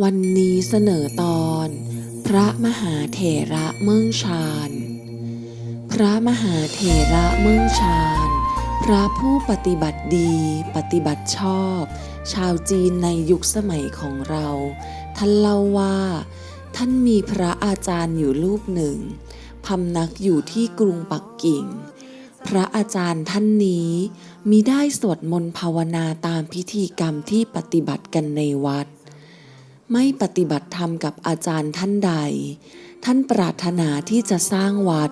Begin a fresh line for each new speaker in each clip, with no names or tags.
วันนี้เสนอตอน พระมหาเถระเมืองชาญ พระมหาเถระเมืองชาญ พระผู้ปฏิบัติดีปฏิบัติชอบ ชาวจีนในยุคสมัยของเรา ท่านเล่าว่า ท่านมีพระอาจารย์อยู่รูปหนึ่งพำนักอยู่ที่กรุงปักกิ่ง พระอาจารย์ท่านนี้มิได้สวดมนต์ภาวนาตามพิธีกรรมที่ปฏิบัติกันในวัด ไม่ปฏิบัติธรรมกับอาจารย์ท่านใด ท่านปรารถนาที่จะสร้างวัด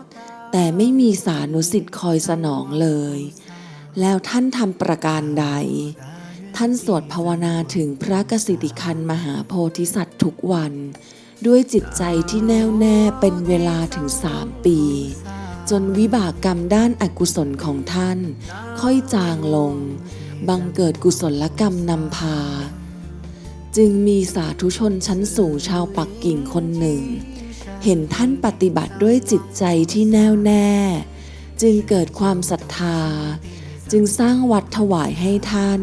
แต่ไม่มีสานุสิทธิ์คอยสนองเลย แล้วท่านทำประการใด ท่านสวดภาวนาถึงพระกสิทธิคันมหาโพธิสัตว์ทุกวัน ด้วยจิตใจที่แน่วแน่เป็นเวลาถึงสามปี จนวิบากกรรมด้านอกุศลของท่าน ค่อยจางลง บังเกิดกุศลกรรมนำพา จึงมีสาธุชนชั้นสูงชาวปักกิ่งคนหนึ่ง เห็นท่านปฏิบัติด้วยจิตใจที่แน่วแน่ จึงเกิดความศรัทธา จึงสร้างวัดถวายให้ท่าน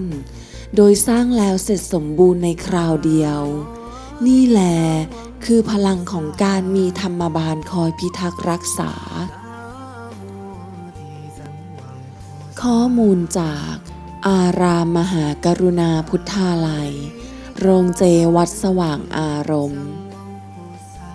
โดยสร้างแล้วเสร็จสมบูรณ์ในคราวเดียว นี่แหละคือพลังของการมีธรรมบาลคอยพิทักษ์รักษา ข้อมูลจาก อารามมหากรุณาพุทธาลัย โรงเจวัดสว่างอารมณ์